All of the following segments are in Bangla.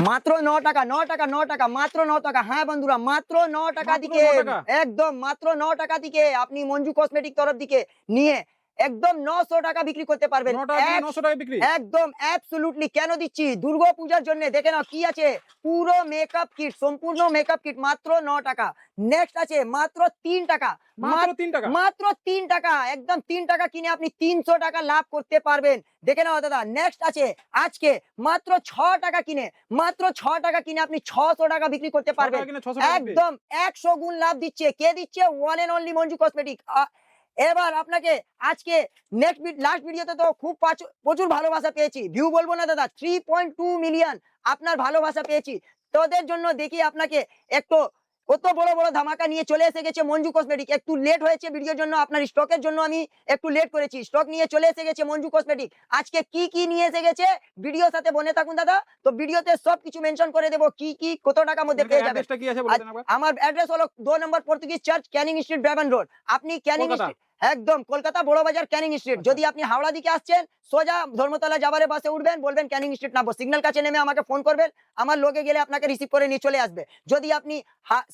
মাত্র ন টাকা ন টাকা ন টাকা মাত্র ন টাকা হ্যাঁ বন্ধুরা মাত্র ন টাকা মাত্র দিকে 9 টাকা? একদম মাত্র ন টাকা দিকে আপনি মঞ্জু কসমেটিক তরফ দিকে নিয়ে একদম নশো টাকা বিক্রি করতে পারবেন। একদম অ্যাবসলিউটলি কেন দিচ্ছি? দুর্গা পূজার জন্য দেখে নাও কি আছে। পুরো মেকআপ কিট সম্পূর্ণ মেকআপ কিট মাত্র ন টাকা। নেক্সট আছে মাত্র তিন টাকা। মাত্র তিন টাকা? একদম তিন টাকা কিনে আপনি তিনশো টাকা লাভ করতে পারবেন। দেখে নাও দাদা নেক্সট আছে আজকে মাত্র ছ টাকা কিনে মাত্র ছ টাকা কিনে আপনি ছশো টাকা বিক্রি করতে পারবেন। টাকা কিনে 600 টাকা বিক্রি। একদম একশো গুণ লাভ দিচ্ছে। কে দিচ্ছে? One and only Manju cosmetic এবার আপনাকে আজকে নেক্সট লাস্ট ভিডিওতে তো খুব প্রচুর ভালোবাসা পেয়েছি। ভিউ বলব না দাদা থ্রি পয়েন্ট টু মিলিয়ন আপনার ভালোবাসা পেয়েছি। তোদের জন্য দেখি আপনাকে একটু কত বড় বড় ধামাকা নিয়ে চলে এসে গেছে মঞ্জু কসমেটিক একটু লেট হয়েছে ভিডিওর জন্য আপনার স্টকের জন্য আমি একটু লেট করেছি। স্টক নিয়ে চলে এসে গেছে মঞ্জু কসমেটিক আজকে কি কি নিয়ে এসে গেছে? ভিডিওর সাথে বনে থাকুন দাদা। তো ভিডিওতে সব কিছু মেনশন করে দেবো কি কি কত টাকার মধ্যে পেয়ে একবার আমার অ্যাড্রেস হলো দু number Portuguese church Canning street Brabourne road আপনি ক্যানিং স্ট্রিট একদম কলকাতা বড় বাজার ক্যানিং স্ট্রিট। আচ্ছা। যদি আপনি হাওড়া দিকে আসছেন সোজা ধর্মতলা যাবারে বাসে উঠবেন বলবেন ক্যানিং স্ট্রিট নামবো। সিগন্যাল কাছে নেমে আমাকে ফোন করবেন আমার লোকে গেলে আপনাকে রিসিভ করে নিয়ে চলে আসবে। যদি আপনি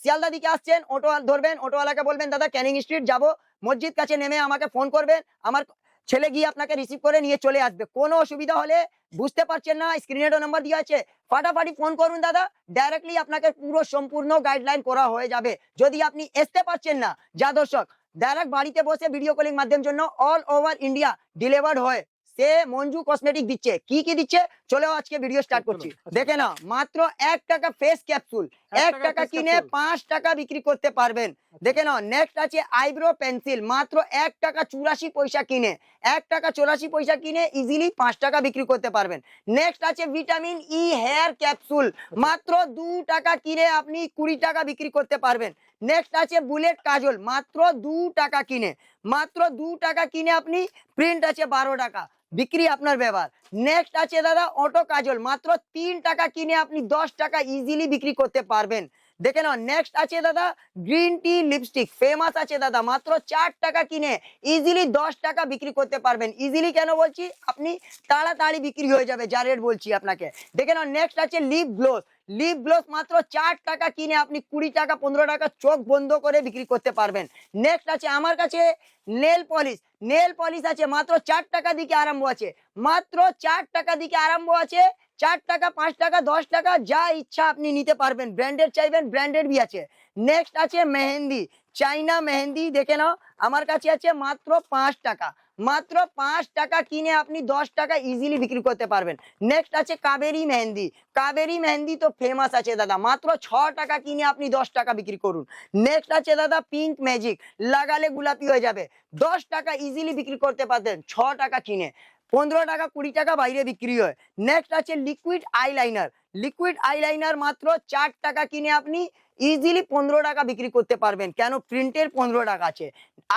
শিয়ালদা দিকে আসছেন অটো ধরবেন অটোওয়ালাকে বলবেন দাদা ক্যানিং স্ট্রিট যাব। মসজিদ কাছে নেমে আমাকে ফোন করবেন আমার ছেলে গিয়ে আপনাকে রিসিভ করে নিয়ে চলে আসবে। কোনো অসুবিধা হলে বুঝতে পারছেন না স্ক্রিনে নাম্বার দেওয়া আছে। ফাটাফাটি ফোন করুন দাদা ডাইরেক্টলি আপনাকে পুরো সম্পূর্ণ গাইডলাইন করা হয়ে যাবে। যদি আপনি আসতে পারছেন না যা দর্শক ডাইরেক্ট বাড়িতে বসে ভিডিও কলিং মাধ্যম জন্য অল ওভার ইন্ডিয়া ডেলিভার্ড হয়। সে মঞ্জু কসমেটিক দিচ্ছে। কি কি দিচ্ছে? চলো আজকে ভিডিও স্টার্ট করছি। আচ্ছা। দেখে না মাত্র এক টাকা ফেস ক্যাপসুল এক টাকা কিনে পাঁচ টাকা বিক্রি করতে পারবেন। দেখে নাও নেক্সট আছে আইব্রো পেন্সিল মাত্র এক টাকা চুরাশি পয়সা কিনে। এক টাকা চুরাশি পয়সা কিনে ইজিলি পাঁচ টাকা বিক্রি করতে পারবেন। নেক্সট আছে ভিটামিন ই হেয়ার ক্যাপসুল মাত্র দু টাকা কিনে আপনি কুড়ি টাকা বিক্রি করতে পারবেন। নেক্সট আছে বুলেট কাজল মাত্র দু টাকা কিনে। মাত্র দু টাকা কিনে আপনি প্রিন্ট আছে বারো টাকা, বিক্রি আপনার ব্যবহার। নেক্সট আছে দাদা অটো কাজল মাত্র তিন টাকা কিনে আপনি দশ টাকা ইজিলি বিক্রি করতে পারবেন। দেখে নাও নেক্সট আছে দাদা গ্রিন টি লিপস্টিক ফেমাস আছে দাদা, মাত্র চার টাকা কিনে ইজিলি দশ টাকা বিক্রি করতে পারবেন। ইজিলি কেন বলছি? আপনি তাড়াতাড়ি বিক্রি হয়ে যাবে, যা রেট বলছি আপনাকে। দেখে নাও নেক্সট আছে লিপ গ্লোস লিপ গ্লোস মাত্র চার টাকা কিনে আপনি কুড়ি টাকা, পনেরো টাকা চোখ বন্ধ করে বিক্রি করতে পারবেন। নেক্সট আছে আমার কাছে নেল পলিশ নেল পলিশ আছে, মাত্র চার টাকা দিকে আরম্ভ আছে, মাত্র চার টাকা দিকে আরম্ভ আছে চার টাকা, পাঁচ টাকা, দশ টাকা, যা ইচ্ছা আপনি নিতে পারবেন। ব্র্যান্ডেড চাইবেন ব্র্যান্ডেড বি আছে। নেক্সট আছে মেহেন্দি। চাইনা মেহেন্দি, দেখে নাও, আমার কাছে আছে মাত্র পাঁচ টাকা। মাত্র পাঁচ টাকা কিনে আপনি দশ টাকা ইজিলি বিক্রি করতে পারবেন। নেক্সট আছে কাবেরি মেহেন্দি। কাবেরি মেহেন্দি তো ফেমাস আছে দাদা। মাত্র ছ টাকা কিনে আপনি দশ টাকা বিক্রি করুন। নেক্সট আছে দাদা পিঙ্ক ম্যাজিক লাগালে গোলাপি হয়ে যাবে। দশ টাকা ইজিলি বিক্রি করতে পারতেন, ছ টাকা কিনে। পনেরো টাকা, কুড়ি টাকা বাইরে বিক্রি হয়। নেক্সট আছে লিকুইড আইলাইনার লিকুইড আইলাইনার মাত্র চার টাকা কিনে আপনি ইজিলি পনেরো টাকা বিক্রি করতে পারবেন। কেন? প্রিন্টের পনেরো টাকা আছে।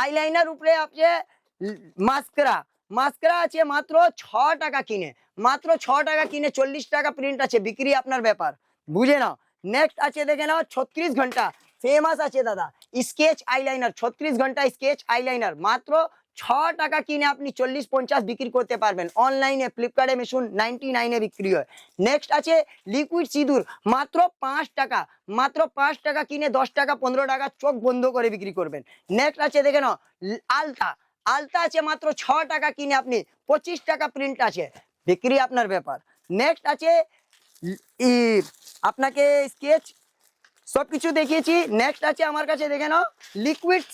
আইলাইনার উপরে আছে মাস্করা মাস্করা আছে মাত্র ছ টাকা কিনে। মাত্র ছ টাকা কিনে চল্লিশ টাকা প্রিন্ট আছে। বিক্রি আপনার ব্যাপার। বুঝে নাও। নেক্সট আছে দেখে নাও, ছত্রিশ ঘণ্টা। ফেমাস আছে দাদা। স্কেচ আইলাইনার ছত্রিশ ঘণ্টা স্কেচ আইলাইনার মাত্র ছ টাকা কিনে আপনি চল্লিশ পঞ্চাশ বিক্রি করতে পারবেন। অনলাইনে ফ্লিপকার্টে মেশুন নাইনটি নাইনে বিক্রি হয়। নেক্সট আছে লিকুইড সিঁদুর মাত্র পাঁচ টাকা, মাত্র পাঁচ টাকা কিনে দশ টাকা, পনেরো টাকা চোখ বন্ধ করে বিক্রি করবেন। নেক্সট আছে দেখে নাও আলতা আলতা আছে মাত্র ছ টাকা কিনে আপনি, পঁচিশ টাকা প্রিন্ট আছে। বিক্রি আপনার ব্যাপার। নেক্সট আছে আপনাকে স্কেচ সব কিছু দেখিয়েছি। নেক্সট আছে আমার কাছে দেখে নাও লিকুইড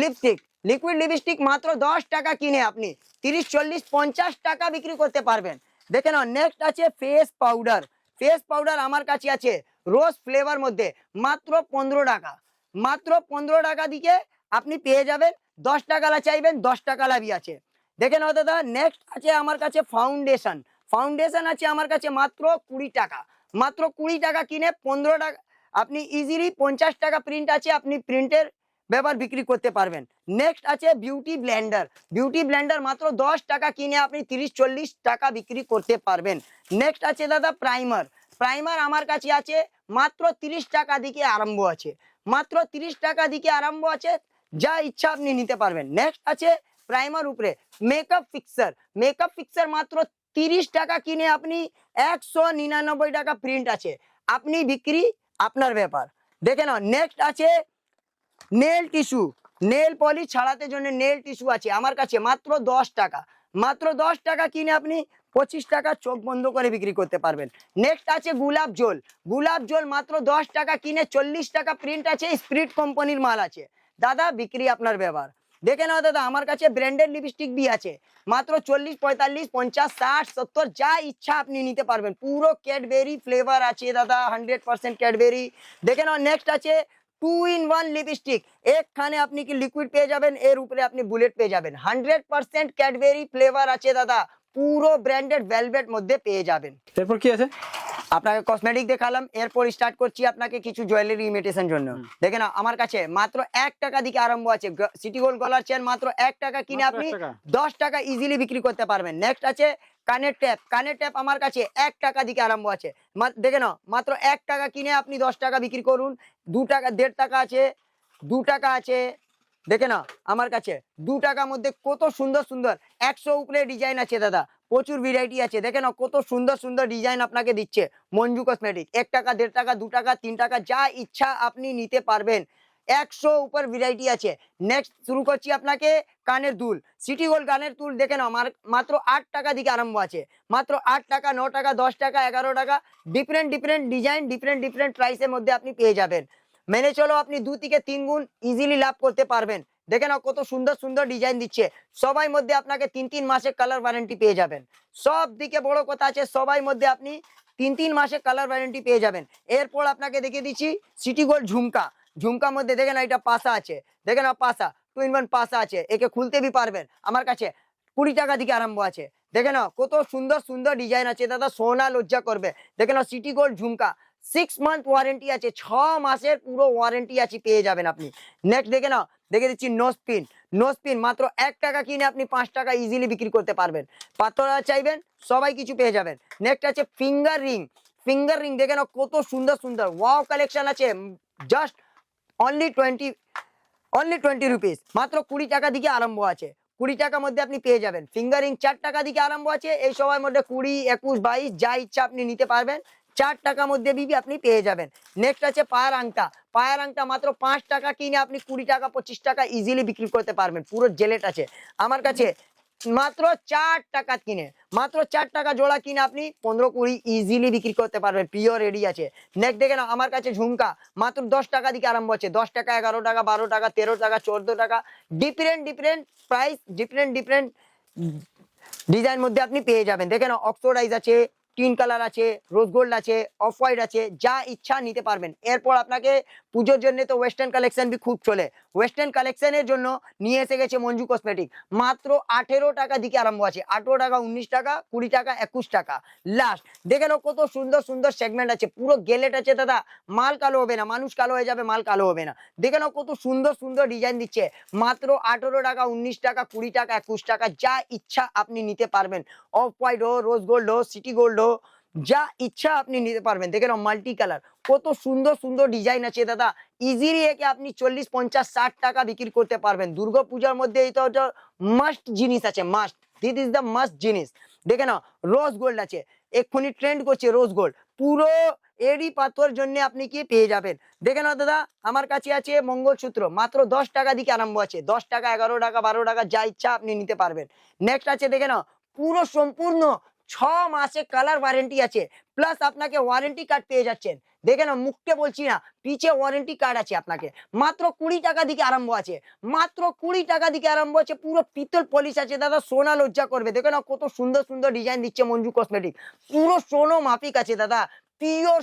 লিপস্টিক লিকুইড লিপস্টিক মাত্র দশ টাকা কিনে আপনি। তিরিশ, চল্লিশ, পঞ্চাশ টাকা বিক্রি করতে পারবেন। দেখে নাও নেক্সট আছে ফেস পাউডার ফেস পাউডার আমার কাছে আছে রোজ ফ্লেভার মধ্যে মাত্র পনেরো টাকা। মাত্র পনেরো টাকা দিকে আপনি পেয়ে যাবেন। দশ টাকালা চাইবেন, দশ টাকালা বি আছে। দেখে নাও দাদা নেক্সট আছে আমার কাছে ফাউন্ডেশন ফাউন্ডেশন আছে আমার কাছে মাত্র কুড়ি টাকা। মাত্র কুড়ি টাকা কিনে পনেরো টাকা, আপনি ইজিলি পঞ্চাশ টাকা প্রিন্ট আছে, আপনি প্রিন্টের ব্যাপার বিক্রি করতে পারবেন। নেক্সট আছে বিউটি ব্ল্যান্ডার বিউটি ব্ল্যান্ডার মাত্র দশ টাকা কিনে আপনি তিরিশ, চল্লিশ টাকা বিক্রি করতে পারবেন। নেক্সট আছে দাদা প্রাইমার প্রাইমার আমার কাছে আছে মাত্র তিরিশ টাকা দিকে আরম্ভ আছে। মাত্র তিরিশ টাকা দিকে আরম্ভ আছে, যা ইচ্ছা আপনি নিতে পারবেন। নেক্সট আছে প্রাইমার উপরে। মেকআপ ফিক্সার মেকআপ ফিক্সার মাত্র তিরিশ টাকা কিনে আপনি একশো নিরানব্বই টাকা প্রিন্ট আছে। আপনি বিক্রি আপনার ব্যাপার। দেখে নাও। নেক্সট আছে নেল টিস্যু নেল পলিশ ছাড়াতে জন্য নেল টিস্যু আছে। আমার কাছে মাত্র দশ টাকা। মাত্র দশ টাকা কিনে আপনি পঁচিশ টাকা চোখ বন্ধ করে বিক্রি করতে পারবেন। নেক্সট আছে গোলাপ জল। গোলাপ জল মাত্র দশ টাকা কিনে চল্লিশ টাকা প্রিন্ট আছে স্প্রিট কোম্পানির মাল আছে। দাদা, বিক্রি আপনার ব্যবহার। দেখে নাও দাদা, আমার কাছে ব্র্যান্ডেড লিপস্টিক বি আছে। মাত্র চল্লিশ, পঁয়তাল্লিশ, পঞ্চাশ, ষাট, সত্তর, যা ইচ্ছা আপনি নিতে পারবেন। পুরো ক্যাডবেরি ফ্লেভার আছে দাদা হান্ড্রেড পার্সেন্ট ক্যাডবেরি দেখে নাও নেক্সট আছে টু ইন ওয়ান লিপস্টিক একখানে আপনি কি লিকুইড পেয়ে যাবেন? এর উপরে আপনি বুলেট পেয়ে যাবেন। হান্ড্রেড পার্সেন্ট ক্যাডবেরি ফ্লেভার আছে দাদা। পুরো ব্র্যান্ডেড ভেলভেট মধ্যে পেয়ে যাবেন। এরপর কি আছে? আপনাকে কসমেটিক দেখালাম। এরপর স্টার্ট করছি আপনাকে কিছু জুয়েলারি ইমিটেশন জন্য। দেখে না আমার কাছে মাত্র এক টাকা দিকে আরম্ভ আছে। সিটি গোল্ড গলার চেন মাত্র এক টাকা কিনে আপনি। দশ টাকা ইজিলি বিক্রি করতে পারবেন। নেক্সট আছে কানের ট্যাপ কানের ট্যাপ আমার কাছে এক টাকা দিকে আরম্ভ আছে। দেখে নাও, মাত্র এক টাকা কিনে আপনি দশ টাকা বিক্রি করুন। দু টাকা, দেড় টাকা আছে, দু টাকা আছে, দেখে নাও, আমার কাছে। দু টাকার মধ্যে কত সুন্দর সুন্দর, একশো উপরে ডিজাইন আছে দাদা, প্রচুর ভ্যারাইটি আছে। দেখে নাও, কত সুন্দর সুন্দর ডিজাইন আপনাকে দিচ্ছে। মঞ্জু কসমেটিক এক টাকা, দেড় টাকা, দু টাকা, তিন টাকা, যা ইচ্ছা আপনি নিতে পারবেন। একশো উপর ভ্যারাইটি আছে। নেক্সট শুরু করছি আপনাকে কানের দুল। সিটি গোল্ড কানের দুল দেখে নাও মাত্র আট টাকা দিকে আরম্ভ আছে। মাত্র আট টাকা, ন টাকা, দশ টাকা, এগারো টাকা different different design different different প্রাইসের মধ্যে আপনি পেয়ে যাবেন। মেনে চলো আপনি দু থেকে তিন গুণ ইজিলি লাভ করতে পারবেন। দেখে নাও কত সুন্দর সুন্দর ডিজাইন দিচ্ছে। সবাই মধ্যে আপনাকে তিন তিন মাসের কালার ওয়ারেন্টি পেয়ে যাবেন। সব দিকে বড় কথা আছে, সবাই মধ্যে আপনি তিন তিন মাসের কালার ওয়ারেন্টি পেয়ে যাবেন। এরপর আপনাকে দেখিয়ে দিচ্ছি সিটি গোল্ড ঝুমকা। ঝুমকার মধ্যে দেখে না এটা পাশা আছে। দেখে না পাশা টু ইন ওয়ান পাশা আছে। একে খুলতে বি পারবেন। আমার কাছে কুড়ি টাকা দিকে আরম্ভ আছে। দেখে নাও, কত সুন্দর সুন্দর ডিজাইন আছে। দাদা, সোনা লজ্জা করবে। দেখে নাও সিটি গোল্ড ঝুমকা। সিক্স মান্থ ওয়ারেন্টি আছে। ছ মাসের পুরো ওয়ারেন্টি আছে, পেয়ে যাবেন আপনি। নেক্সট দেখে নাও, দেখে দিচ্ছি নো স্পিন নো স্পিন মাত্র এক টাকা কিনে আপনি পাঁচ টাকা ইজিলি বিক্রি করতে পারবেন। পাথরা চাইবেন, সবাই কিছু পেয়ে যাবেন। নেক্সট আছে ফিঙ্গার রিং ফিঙ্গার রিং দেখে নাও, কত সুন্দর সুন্দর। ওয়াও কালেকশন আছে। Just only twenty only twenty rupees মাত্র কুড়ি টাকা দিকে আরম্ভ আছে। কুড়ি টাকার মধ্যে আপনি পেয়ে যাবেন। ফিঙ্গারিং চার টাকা দিকে আরম্ভ আছে। এই সময়ের মধ্যে কুড়ি, একুশ, বাইশ, যা ইচ্ছা আপনি নিতে পারবেন। চার টাকার মধ্যে বিবি আপনি পেয়ে যাবেন। নেক্সট আছে পায়ের আংটা। পায়ের আংটা মাত্র পাঁচ টাকা কিনে আপনি কুড়ি টাকা, পঁচিশ টাকা ইজিলি বিক্রি করতে পারবেন। পুরো জেলেট আছে। আমার কাছে মাত্র চার টাকা কিনে, মাত্র চার টাকা জোড়া কিনে আপনি পনেরো কুড়ি ইজিলি বিক্রি করতে পারবেন পিওর রেডি আছে। নেক্সট দেখে না আমার কাছে ঝুমকা, মাত্র দশ টাকা দিকে আরম্ভ হচ্ছে, দশ টাকা, এগারো টাকা, বারো টাকা, তেরো টাকা, চোদ্দ টাকা different different price different different design মধ্যে আপনি পেয়ে যাবেন। দেখে দেখেন অক্সোডাইজ আছে টিন কালার আছে রোজ গোল্ড আছে অফ হোয়াইট আছে, যা ইচ্ছা নিতে পারবেন। এরপর আপনাকে পুজোর জন্য তো ওয়েস্টার্ন কালেকশন বি খুব চলে। ওয়েস্টার্ন কালেকশনের জন্য নিয়ে এসে গেছে মঞ্জু কসমেটিক মাত্র আঠেরো টাকা দিকে আরম্ভ আছে। আঠেরো টাকা, উনিশ টাকা, কুড়ি টাকা, একুশ টাকা। লাস্ট দেখে নাও কত সুন্দর সুন্দর সেগমেন্ট আছে। পুরো গেলেট আছে দাদা। মাল কালো হবে না, মানুষ কালো হয়ে যাবে, মাল কালো হবে না। দেখে নাও কত সুন্দর সুন্দর ডিজাইন দিচ্ছে। মাত্র আঠেরো টাকা, উনিশ টাকা, কুড়ি টাকা, একুশ টাকা, যা ইচ্ছা আপনি নিতে পারবেন। অফ হোয়াইট হো রোজ গোল্ড হো সিটি গোল্ড হো যা ইচ্ছা আপনি নিতে পারবেন। দেখে নাও মাল্টি কালার কত সুন্দর সুন্দর ডিজাইন আছে দাদা। ইজিলি একে আপনি চল্লিশ, পঞ্চাশ, ষাট টাকা বিক্রি করতে পারবেন। দুর্গা পূজার মধ্যে এটা ওটা মাস্ট জিনিস আছে must this is the must জিনিস। দেখে নাও রোজ গোল্ড আছে। এক্ষুনি ট্রেন্ড করছে রোজ গোল্ড পুরো এরই পাথর জন্য আপনি কি পেয়ে যাবেন। দেখে নাও দাদা, আমার কাছে আছে মঙ্গলসূত্র। মাত্র দশ টাকা দিকে আরম্ভ আছে। দশ টাকা, এগারো টাকা, বারো টাকা, যা ইচ্ছা আপনি নিতে পারবেন। নেক্সট আছে, দেখে নাও, পুরো সম্পূর্ণ ছ মাসে কালার ওয়ারেন্টি আছে প্লাস আপনাকে ওয়ারেন্টি কার্ড পেয়ে যাচ্ছেন। দেখে না মুখকে বলছি না, পিছে ওয়ারেন্টি কার্ড আছে আপনাকে। মাত্র কুড়ি টাকা দিকে আরম্ভ আছে। মাত্র কুড়ি টাকা দিকে আরম্ভ আছে পুরো পিতল পলিশ আছে, দাদা, সোনা লজ্জা করবে। দেখে না কত সুন্দর সুন্দর ডিজাইন দিচ্ছে মঞ্জু কসমেটিক পুরো সোনো মাফিক আছে, দাদা। পিওর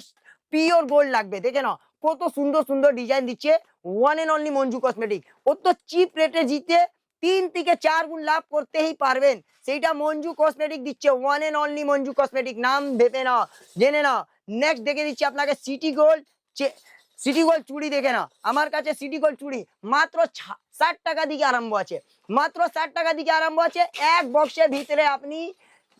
পিওর গোল্ড লাগবে। দেখে না কত সুন্দর সুন্দর ডিজাইন দিচ্ছে। One and only Manju cosmetic ও তো চিপ রেটে জিতে তিন থেকে চার গুণ লাভ করতেই পারবেন। সেইটা মঞ্জু কসমেটিক দিচ্ছে one and only Manju cosmetic নাম ভেবে না জেনে না নেক্সট দেখে দিচ্ছি আপনাকে সিটি গোল্ড সিটি গোল্ড চুড়ি দেখে না আমার কাছে সিটি গোল্ড চুড়ি, মাত্র ষাট টাকা দিকে আরম্ভ আছে। মাত্র ষাট টাকা দিকে আরম্ভ আছে। এক বক্সের ভিতরে আপনি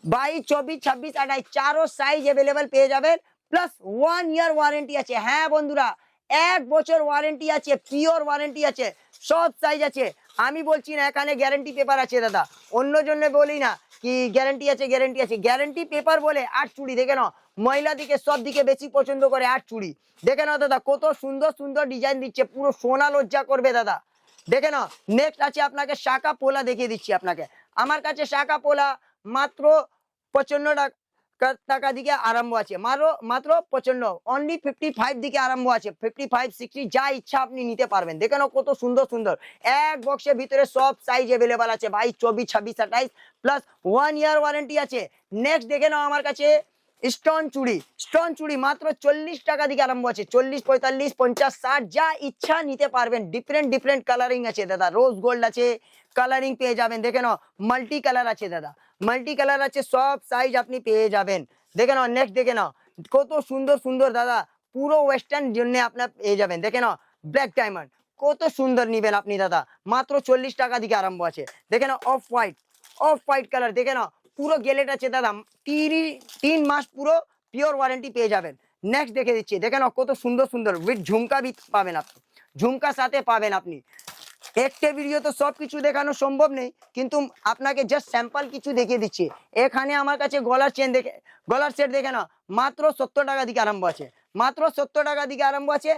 বাইশ চব্বিশ, ছাব্বিশ, আঠাইশ চারো সাইজ অ্যাভেলেবেল পেয়ে যাবেন। প্লাস ওয়ান ইয়ার ওয়ারেন্টি আছে। হ্যাঁ বন্ধুরা এক বছর ওয়ারেন্টি আছে পিওর ওয়ারেন্টি আছে, সব সাইজ আছে। আমি বলছি না, এখানে গ্যারেন্টি পেপার আছে দাদা। অন্য জন্য বলি না কি গ্যারেন্টি আছে গ্যারেন্টি আছে। গ্যারেন্টি পেপার বলে আট চুড়ি, দেখে নাও। মহিলা দিকে, সব দিকে বেশি পছন্দ করে আট চুড়ি। দেখে নাও দাদা, কত সুন্দর সুন্দর ডিজাইন দিচ্ছে। পুরো সোনা লজ্জা করবে দাদা। দেখে নাও নেক্সট আছে আপনাকে শাখা পোলা দেখিয়ে দিচ্ছি আপনাকে। আমার কাছে শাখা পোলা মাত্র পঁচান্ন টাকা টাকা দিকে আরম্ভ আছে। মাত্র পঁচান্ন অনলি ফিফটি ফাইভ দিকে আরম্ভ আছে। ফিফটি ফাইভ সিক্সটি যা ইচ্ছা আপনি নিতে পারবেন। দেখেন কত সুন্দর সুন্দর। এক বক্সের ভিতরে সব সাইজ এভেলেবেল আছে। বাইশ চব্বিশ ছাব্বিশ, সাতাইশ প্লাস ওয়ান ইয়ার ওয়ারেন্টি আছে। নেক্সট দেখে নাও আমার কাছে স্টোন চুড়ি স্টোন চুড়ি মাত্র চল্লিশ টাকা দিকে আরম্ভ আছে। চল্লিশ, পঁয়তাল্লিশ, পঞ্চাশ, ষাট, যা ইচ্ছা নিতে পারবেন। ডিফারেন্ট ডিফারেন্ট কালারিং আছে দাদা। রোজ গোল্ড আছে কালারিং পেয়ে যাবেন। দেখে নাও মাল্টি কালার আছে দাদা। মাল্টি কালার আছে, সব সাইজ আপনি পেয়ে যাবেন। দেখে নাও নেক্সট দেখে নাও। কত সুন্দর সুন্দর দাদা। পুরো ওয়েস্টার্ন জন্য আপনার পেয়ে যাবেন। দেখে নাও ব্ল্যাক ডায়মন্ড কত সুন্দর নিবেন আপনি দাদা। মাত্র চল্লিশ টাকা দিকে আরম্ভ আছে। দেখে নাও off white off white colour দেখে নাও পুরো গেলেট আছে দাদা। তিন মাস পুরো পিওর ওয়ারেন্টি পেয়ে যাবেন। নেক্সট দেখে দিচ্ছি। দেখেন কত সুন্দর সুন্দর। উইথ ঝুমকা বি পাবেন আপনি। ঝুমকা সাথে পাবেন আপনি। একটা ভিডিও তো সব কিছু দেখানো সম্ভব নেই, কিন্তু আপনাকে জাস্ট স্যাম্পল কিছু দেখিয়ে দিচ্ছি। এখানে আমার কাছে গলার চেন দেখে, গলার সেট দেখে না মাত্র সত্তর টাকা দিকে আরম্ভ আছে। মাত্র সত্তর টাকা দিকে আরম্ভ আছে।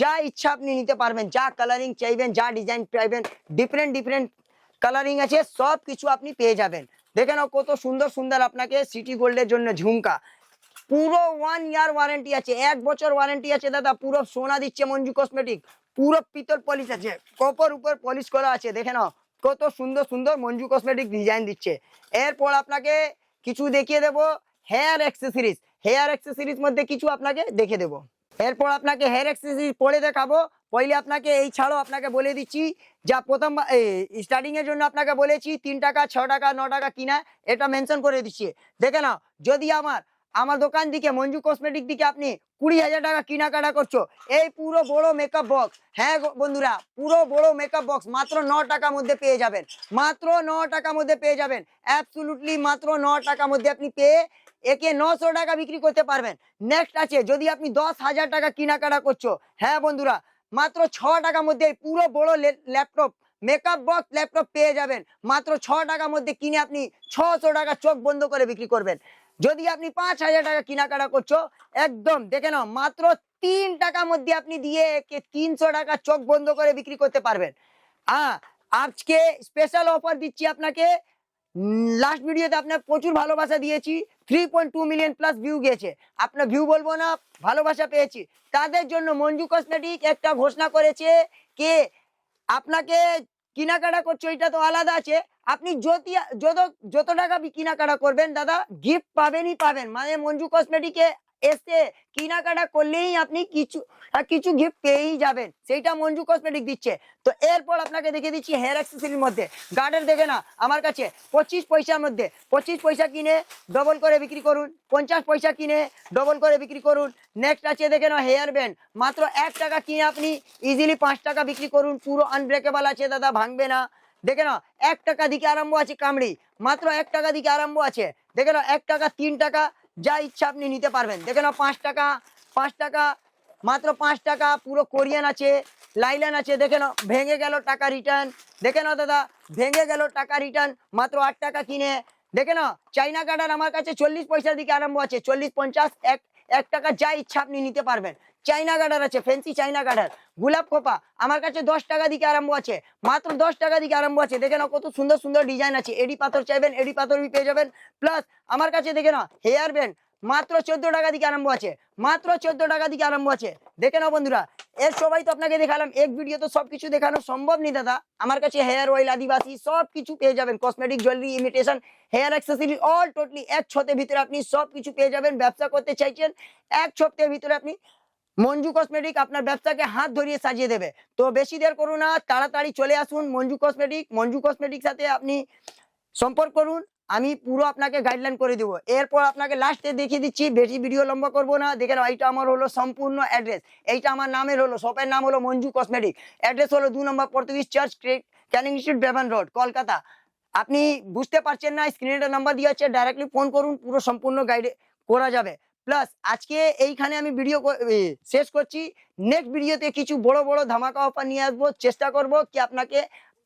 যা ইচ্ছা আপনি নিতে পারবেন। যা কালারিং চাইবেন, যা ডিজাইন চাইবেন ডিফারেন্ট ডিফারেন্ট কালারিং আছে সব কিছু আপনি পেয়ে যাবেন। দেখে নাও কত সুন্দর সুন্দর আপনাকে সিটি গোল্ডের জন্য ঝুমকা। পুরো ওয়ান ইয়ার ওয়ারেন্টি আছে, এক বছর ওয়ারেন্টি আছে দাদা, পুরো সোনা দিচ্ছে মঞ্জু কসমেটিক পুরো পিতল পলিশ আছে কপর উপর পলিশ করা আছে, দেখে নাও, কত সুন্দর সুন্দর মঞ্জু কসমেটিক ডিজাইন দিচ্ছে। এরপর আপনাকে কিছু দেখিয়ে দেব হেয়ার অ্যাক্সেসরিজ হেয়ার অ্যাক্সেসরিজ মধ্যে কিছু আপনাকে দেখে দেব। এরপর আপনাকে হেয়ার অ্যাক্সেসরিজ পরে দেখাবো পहिले আপনাকে এই ছাড়াও আপনাকে বলে দিচ্ছি, যা প্রথম স্টার্টিং এর জন্য আপনাকে বলেছি, তিন টাকা, ছ টাকা, ন টাকা কিনা, এটা মেনশন করে দিচ্ছি। দেখে নাও, যদি আমার আমার দোকান দিকে, মঞ্জু কসমেটিক দিকে আপনি কুড়ি হাজার টাকা কেনাকাটা করছ, এই পুরো বড় মেকআপ বক্স হ্যাঁ বন্ধুরা, পুরো বড় মেকআপ বক্স মাত্র ন টাকার মধ্যে পেয়ে যাবেন, মাত্র ন টাকার মধ্যে পেয়ে যাবেন অ্যাবসুলুটলি মাত্র ন টাকার মধ্যে আপনি পেয়ে একে নশো টাকা বিক্রি করতে পারবেন। নেক্সট আছে, যদি আপনি দশ হাজার টাকা কেনাকাটা করছ হ্যাঁ বন্ধুরা মাত্র ছ টাকার মধ্যে পুরো বড় ল্যাপটপ মেকআপ বক্স ল্যাপটপ পেয়ে যাবেন। মাত্র ছ টাকার মধ্যে কিনে আপনি ছশো টাকা চোখ বন্ধ করে বিক্রি করবেন। যদি আপনি পাঁচ হাজার টাকা কেনাকাটা করছ, একদম দেখে নাও, মাত্র তিন টাকার মধ্যে আপনি দিয়ে তিনশো টাকা চোখ বন্ধ করে বিক্রি করতে পারবেন। হ্যাঁ আজকে স্পেশাল অফার দিচ্ছি আপনাকে লাস্ট ভিডিওতে আপনার প্রচুর ভালোবাসা দিয়েছি। Three point two million plus view গেছে আপনার ভিউ বলব না, ভালোবাসা পেয়েছি। তাদের জন্য মঞ্জু কসমেটিক একটা ঘোষণা করেছে কে? আপনাকে কেনাকাটা করছে, ওইটা তো আলাদা আছে। আপনি যদি যত যত টাকা কেনাকাটা করবেন, দাদা গিফট পাবেনই পাবেন। মানে মঞ্জু কসমেটিকে এসে কেনাকাটা করলেই আপনি কিছু কিছু গিফট পেয়েই যাবেন। সেইটা মঞ্জু কসমেটিক দিচ্ছে। তো এরপর আপনাকে দেখে দিচ্ছি হেয়ার অ্যাক্সেসরির মধ্যে। গার্ডের দেখে না, আমার কাছে পঁচিশ পয়সার মধ্যে। পঁচিশ পয়সা কিনে ডবল করে বিক্রি করুন। পঞ্চাশ পয়সা কিনে ডবল করে বিক্রি করুন। নেক্সট আছে দেখে না হেয়ার ব্যান্ড মাত্র এক টাকা কিনে আপনি ইজিলি পাঁচ টাকা বিক্রি করুন। পুরো আনব্রেকেবল আছে দাদা, ভাঙবে না। দেখে না এক টাকা দিকে আরম্ভ আছে কামড়ি। মাত্র এক টাকা দিকে আরম্ভ আছে। দেখে না এক টাকা, তিন টাকা যা ইচ্ছা আপনি নিতে পারবেন। দেখে না পাঁচ টাকা পাঁচ টাকা, মাত্র পাঁচ টাকা, পুরো কোরিয়ান আছে, লাইলান আছে দেখে নাও ভেঙে গেল টাকা রিটার্ন দেখে নাও দাদা, ভেঙে গেল টাকা রিটার্ন মাত্র আট টাকা কিনে। দেখে নাও চাইনা কাটার আমার কাছে চল্লিশ পয়সার দিকে আরম্ভ আছে, চল্লিশ পঞ্চাশ, এক এক টাকা যা ইচ্ছা আপনি নিতে পারবেন। চাইনা গার্ডার আছে ফ্যান্সি চাইনা গার্ডার। গোলাপ খোপা, আমার কাছে দশ টাকা দিকে আরম্ভ আছে, মাত্র দশ টাকা দিকে আরম্ভ আছে। দেখে নাও কত সুন্দর সুন্দর ডিজাইন আছে। এডি পাথর চাইবেন, এডি পাথর পেয়ে যাবেন। প্লাস আমার কাছে দেখে নাও হেয়ার ব্যান্ড মাত্র চোদ্দ টাকা দিকে আরম্ভ আছে, মাত্র চোদ্দ টাকা দিকে আরম্ভ আছে। দেখে নাও বন্ধুরা, এর সবাই তো আপনাকে দেখালাম, এক ভিডিও তো সবকিছু দেখানো সম্ভব নেই দাদা। আমার কাছে হেয়ার অয়েল আদিবাসী সব কিছু পেয়ে যাবেন। Cosmetic jewellery imitation hair accessory all totally এক ছতের ভিতরে আপনি সব কিছু পেয়ে যাবেন। ব্যবসা করতে চাইছেন, এক সপ্তাহের ভিতরে আপনি মঞ্জু কসমেটিক আপনার ব্যবসাকে হাত ধরিয়ে সাজিয়ে দেবে। তো বেশি দেরি করুন না, তাড়াতাড়ি চলে আসুন মঞ্জু কসমেটিক মঞ্জু কসমেটিক সাথে আপনি সম্পর্ক করুন, আমি পুরো আপনাকে গাইডলাইন করে দেবো। এরপর আপনাকে লাস্টে দেখিয়ে দিচ্ছি, বেশি ভিডিও লম্বা করব না। দেখে নাও এইটা আমার হলো সম্পূর্ণ অ্যাড্রেস এইটা আমার নামের হলো শপের নাম হলো মঞ্জু কসমেটিক অ্যাড্রেস হলো দু number Portuguese church Canning street Bevan road Kolkata আপনি বুঝতে পারছেন না স্ক্রিনে নাম্বার দিয়ে আছে ডাইরেক্টলি ফোন করুন, পুরো সম্পূর্ণ গাইডে করা যাবে। প্লাস আজকে এইখানে আমি ভিডিও শেষ করছি। নেক্সট ভিডিওতে কিছু বড় বড় ধামাকা অফার নিয়ে আসব। চেষ্টা করব কি আপনাকে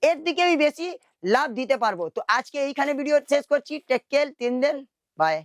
এর দিকে আমি বেশি লাভ দিতে পারব। তো আজকে এইখানে ভিডিও শেষ করছি। টেক কেয়ার তিন দিন। বাই